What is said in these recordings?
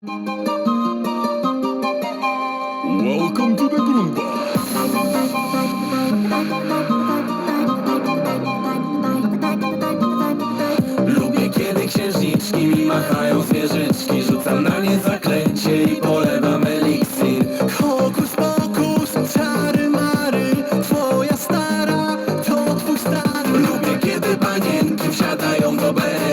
Welcome to the Goomba. Lubię kiedy księżniczki mi machają zwierzyczki Rzucam na nie zaklęcie i polewam eliksir. Hokus pokus, czary mary Twoja stara, to twój stary. Lubię kiedy panienki wsiadają do beremki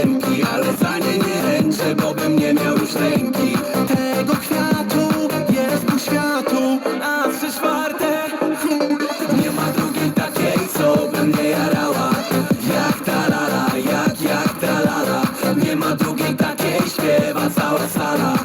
Nie ma drugiej takiej, śpiewa cała sala